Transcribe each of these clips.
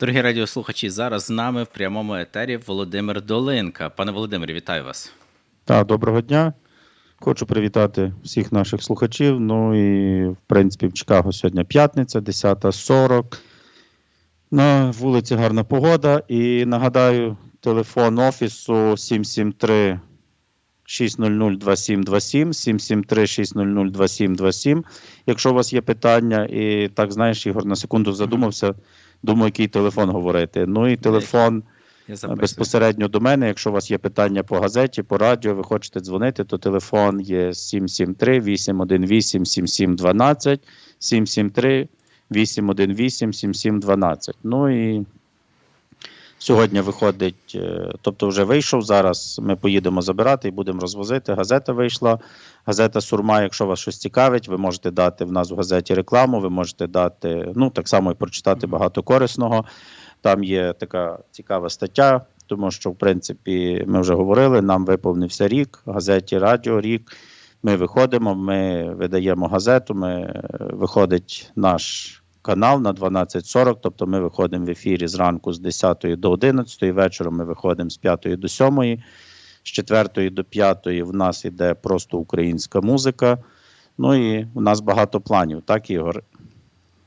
Дорогі радіослухачі, зараз з нами в прямому етері Володимир Долинка. Пане Володимире, вітаю вас. Так, доброго дня. Хочу привітати всіх наших слухачів. Ну і в принципі в Чикаго сьогодні п'ятниця, 10.40. На вулиці гарна погода. І нагадаю, телефон офісу 773 600 2727, 773 600 2727. Якщо у вас є питання, і так знаєш, Ігор, на секунду задумався, думаю, який телефон говорити. Ну і телефон. Безпосередньо до мене, якщо у вас є питання по газеті, по радіо, ви хочете дзвонити, то телефон є 773 818 7712 773 818 7712. Ну і сьогодні виходить, е, тобто вже вийшов. Зараз ми поїдемо забирати і будемо розвозити. Газета вийшла. Газета Сурма, якщо вас щось цікавить, ви можете дати в нас в газеті рекламу, ви можете дати, ну так само і прочитати багато корисного. Там є така цікава стаття, тому що, в принципі, ми вже говорили, нам виповнився рік, газеті Радіо рік. Ми виходимо, ми видаємо газету, ми, виходить наш канал на 12.40, тобто ми виходимо в ефірі зранку з 10 до 11, вечором ми виходимо з 5 до 7, з 4 до 5 в нас іде просто українська музика. Ну і у нас багато планів, так, Ігор?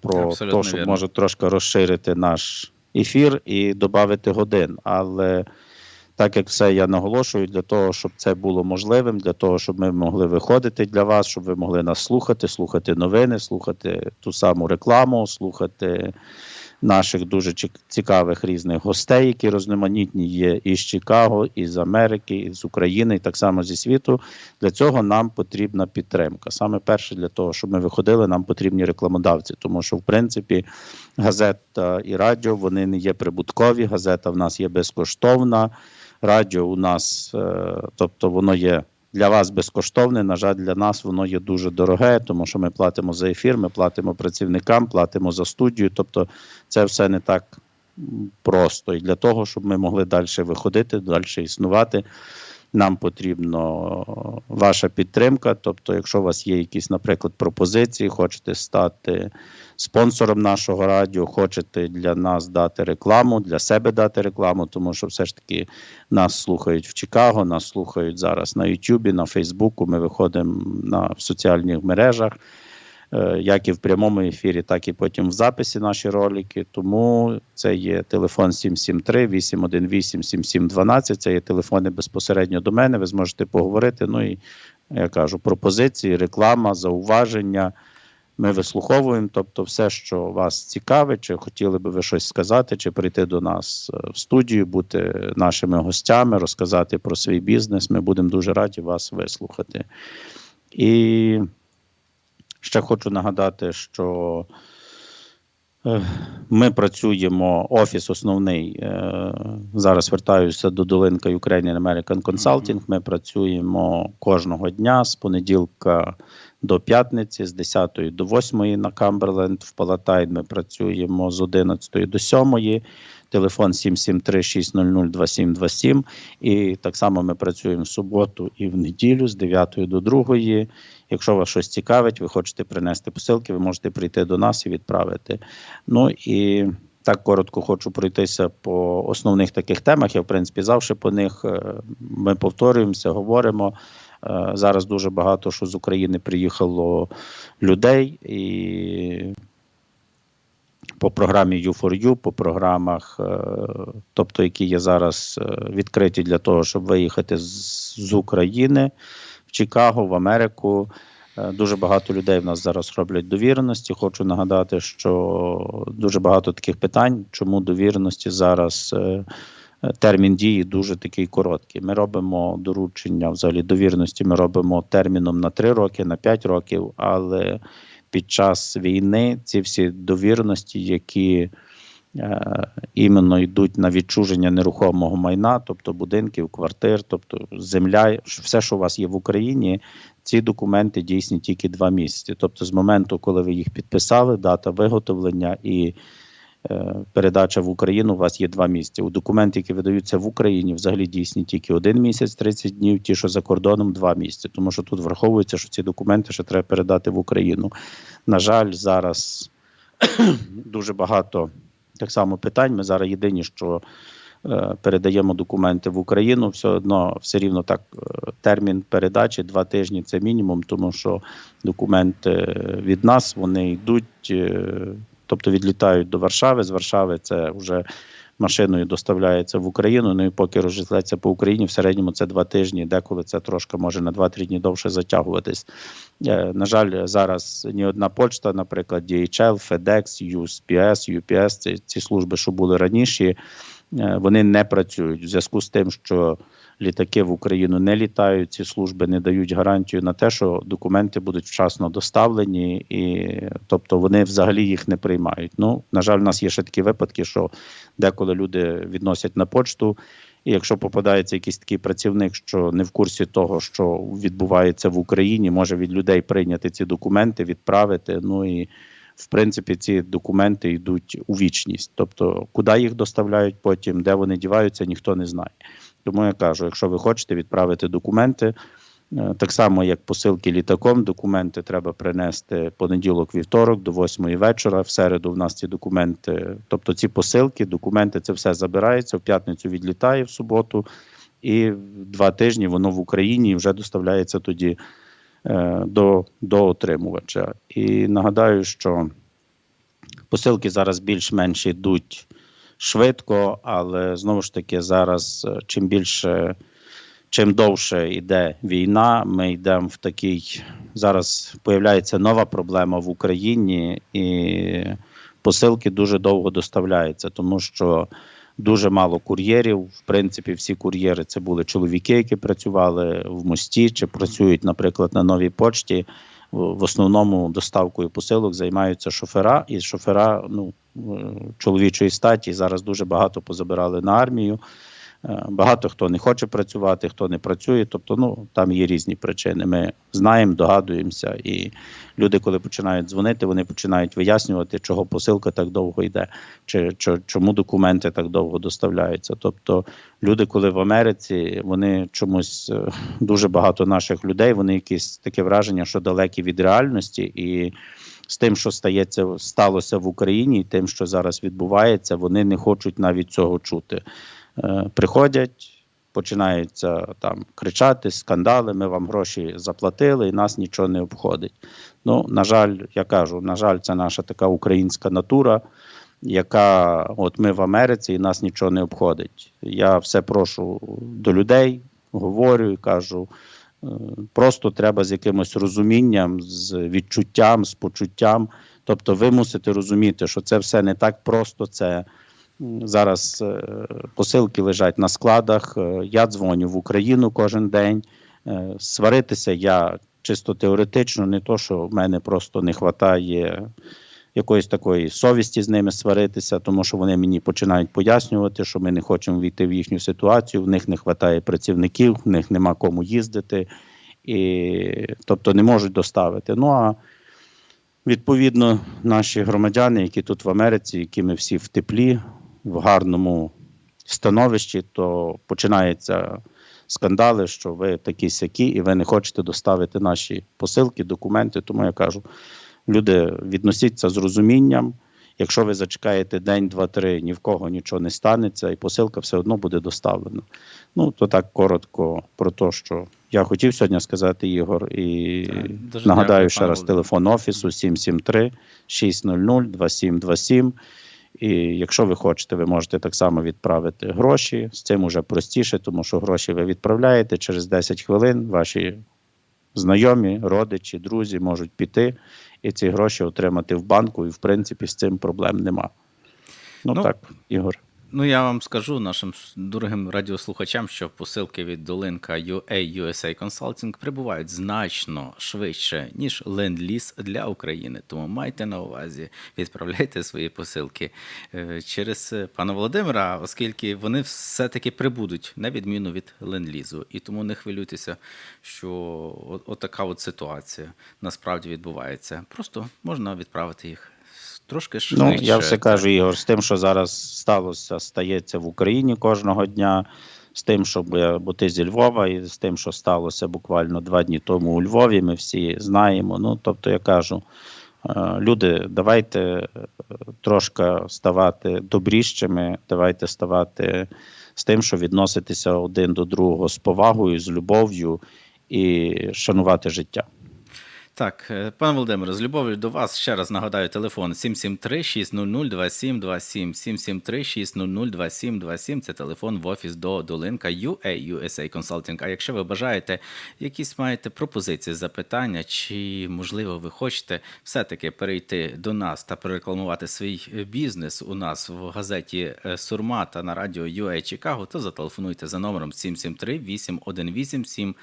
Про Абсолютно те, щоб вірно. може трошки розширити наш ефір і додати годин. Але так як все я наголошую, для того, щоб це було можливим, для того, щоб ми могли виходити для вас, щоб ви могли нас слухати, слухати новини, слухати ту саму рекламу, слухати наших дуже цікавих різних гостей, які розноманітні є із Чикаго, із Америки, із України, і так само зі світу. Для цього нам потрібна підтримка. Саме перше, для того, щоб ми виходили, нам потрібні рекламодавці, тому що в принципі газета і радіо вони не є прибуткові. Газета в нас є безкоштовна. Радіо у нас, е, тобто воно є для вас безкоштовне. На жаль, для нас воно є дуже дороге, тому що ми платимо за ефір, ми платимо працівникам, платимо за студію. Тобто, це все не так просто. І для того, щоб ми могли далі виходити, далі існувати. Нам потрібно ваша підтримка. Тобто, якщо у вас є якісь, наприклад, пропозиції, хочете стати спонсором нашого радіо, хочете для нас дати рекламу, для себе дати рекламу, тому що все ж таки нас слухають в Чикаго, нас слухають зараз на Ютубі, на Фейсбуку. Ми виходимо на в соціальних мережах. Е, Як і в прямому ефірі, так і потім в записі наші ролики. Тому це є телефон 773 818 7712. Це є телефони безпосередньо до мене. Ви зможете поговорити. Ну і я кажу, пропозиції, реклама, зауваження. Ми вислуховуємо, тобто, все, що вас цікавить, чи хотіли би ви щось сказати, чи прийти до нас е, в студію, бути нашими гостями, розказати про свій бізнес. Ми будемо дуже раді вас вислухати. І ще хочу нагадати, що е, ми працюємо, офіс основний. е, Зараз вертаюся до Долинка Ukrainian American Consulting. Ми працюємо кожного дня з понеділка до п'ятниці, з 10 до 8 на Камберленд. В Палатайн ми працюємо з 11 до 7. Телефон 773 600 2727. І так само ми працюємо в суботу і в неділю з 9 до 2. Якщо вас щось цікавить, ви хочете принести посилки, ви можете прийти до нас і відправити. Ну і так коротко хочу пройтися по основних таких темах. Я, в принципі, завжди по них е, ми повторюємося, говоримо. Е, Зараз дуже багато що з України приїхало людей, і по програмі U4U, по програмах, е, тобто які є зараз е, відкриті для того, щоб виїхати з, України в Чикаго, в Америку. Дуже багато людей в нас зараз роблять довіреності. Хочу нагадати, що дуже багато таких питань, чому довіреності зараз термін дії дуже такий короткий. Ми робимо доручення взагалі довіреності. Ми робимо терміном на 3 роки, на 5 років, але під час війни ці всі довіреності, які е, іменно йдуть на відчуження нерухомого майна, тобто будинків, квартир, тобто земля, все, що у вас є в Україні, ці документи дійсні тільки два місяці. Тобто, з моменту, коли ви їх підписали, дата виготовлення і передача в Україну у вас є два місяці. У документи, які видаються в Україні, взагалі дійсні тільки один місяць, 30 днів, ті, що за кордоном, два місяці. Тому що тут враховується, що ці документи ще треба передати в Україну. На жаль, зараз дуже багато так само питань. Ми зараз єдині, що е, передаємо документи в Україну, все одно все рівно так е, термін передачі два тижні це мінімум, тому що документи від нас вони йдуть, е, тобто відлітають до Варшави. З Варшави це вже машиною доставляється в Україну. Ну і поки розжитляться по Україні, в середньому це два тижні, деколи це трошки може на 2-3 дні довше затягуватись. Е, На жаль, зараз ні одна почта, наприклад, DHL, FedEx, USPS, UPS, ці, служби, що були раніше, вони не працюють в зв'язку з тим, що літаки в Україну не літають. Ці служби не дають гарантію на те, що документи будуть вчасно доставлені, і тобто вони взагалі їх не приймають. Ну на жаль, у нас є ще такі випадки, що деколи люди відносять на почту. І якщо попадається якийсь такий працівник, що не в курсі того, що відбувається в Україні, може від людей прийняти ці документи, відправити. Ну і в принципі ці документи йдуть у вічність. Тобто, куди їх доставляють потім, де вони діваються, ніхто не знає. Тому я кажу, якщо ви хочете відправити документи, е, так само як посилки літаком, документи треба принести понеділок, вівторок до 8 вечора. В середу в нас ці документи, тобто ці посилки, документи, це все забирається. В п'ятницю відлітає в суботу, і два тижні воно в Україні вже доставляється тоді до, до отримувача. І нагадаю, що посилки зараз більш-менш йдуть швидко, але знову ж таки, зараз е, чим більше. Чим довше йде війна, ми йдемо в такий. Зараз появляється нова проблема в Україні, і посилки дуже довго доставляються, тому що дуже мало кур'єрів. В принципі, всі кур'єри це були чоловіки, які працювали в мості чи працюють, наприклад, на новій почті. В основному доставкою посилок займаються шофера, і шофера ну, е, чоловічої статі зараз дуже багато позабирали на армію. Е, Багато хто не хоче працювати, хто не працює. Тобто, ну там є різні причини. Ми знаємо, догадуємося, і люди, коли починають дзвонити, вони починають вияснювати, чого посилка так довго йде, чи, чому документи так довго доставляються. Тобто, люди, коли в Америці, вони чомусь е, дуже багато наших людей, вони якісь таке враження, що далекі від реальності і. З тим, що стається, сталося в Україні, і тим, що зараз відбувається, вони не хочуть навіть цього чути приходять, починаються там кричати, скандали. Ми вам гроші заплатили, і нас нічого не обходить. Ну, на жаль, я кажу, на жаль, це наша така українська натура, яка от ми в Америці і нас нічого не обходить. Я все прошу до людей, говорю і кажу. е, Просто треба з якимось розумінням, з відчуттям, з почуттям. Тобто, ви мусите розуміти, що це все не так просто. Це Зараз е, посилки лежать на складах. е, Я дзвоню в Україну кожен день. Е, Сваритися я чисто теоретично, не то, що в мене просто не вистачає якоїсь такої совісті з ними сваритися, тому що вони мені починають пояснювати, що ми не хочемо війти в їхню ситуацію, в них не вистачає працівників, в них нема кому їздити, і тобто не можуть доставити. Ну а відповідно, наші громадяни, які тут в Америці, які ми всі в теплі, в гарному становищі, то починаються скандали, що ви такі сякі, і ви не хочете доставити наші посилки, документи. Тому я кажу, люди відносіться з розумінням. Якщо ви зачекаєте день, два, три, ні в кого нічого не станеться, і посилка все одно буде доставлена. Ну то так коротко про те, що я хотів сьогодні сказати, Ігор, і Так, нагадаю дякую, ще раз телефон офісу 773 600 2727. І якщо ви хочете, ви можете так само відправити гроші. З цим уже простіше, тому що гроші ви відправляєте через 10 хвилин. Ваші знайомі, родичі, друзі можуть піти і ці гроші отримати в банку, і в принципі з цим проблем нема. Ну, Ну, так, Ігор. Ну, я вам скажу нашим дорогим радіослухачам, що посилки від Долинка UA USA Consulting прибувають значно швидше, ніж ленд-ліз для України. Тому майте на увазі, відправляйте свої посилки е, через е, пана Володимира, оскільки вони все-таки прибудуть, на відміну від ленд-лізу. І тому не хвилюйтеся, що от, от така от ситуація насправді відбувається. Просто можна відправити їх трошки швидше. Ну, я все кажу, Ігор, з тим, що зараз сталося, стається в Україні кожного дня, з тим, що бо ти зі Львова, і з тим, що сталося буквально два дні тому у Львові, ми всі знаємо. Ну, тобто, я кажу, Е, Люди, давайте е, трошки ставати добріщими, давайте ставати з тим, що відноситися один до другого з повагою, з любов'ю і шанувати життя. Так, е, пане Володимире, з любов'ю до вас ще раз нагадаю телефон 773 600 2727 773 600 2727 Це телефон в офіс до Долинка UA USA Consulting. А якщо ви бажаєте, якісь маєте пропозиції, запитання, чи можливо ви хочете все-таки перейти до нас та прорекламувати свій е, бізнес у нас в газеті е, Сурма та на радіо UA Чикаго, то зателефонуйте за номером 773 818 7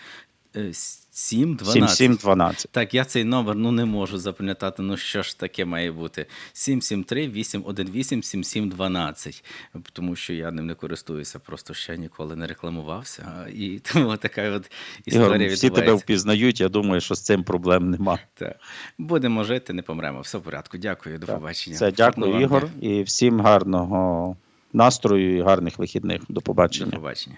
712. 7712. Так, я цей номер ну не можу запам'ятати. Ну що ж таке має бути? 773 818 7712. Тому що я ним не користуюся, просто ще ніколи не рекламувався. І тому така от історія Ігор, всі тебе впізнають, я думаю, що з цим проблем нема. Так. Будемо жити, не помремо. Все в порядку. Дякую, до Так. побачення. Все, дякую, Ігор, і всім гарного настрою і гарних вихідних. До До побачення. побачення.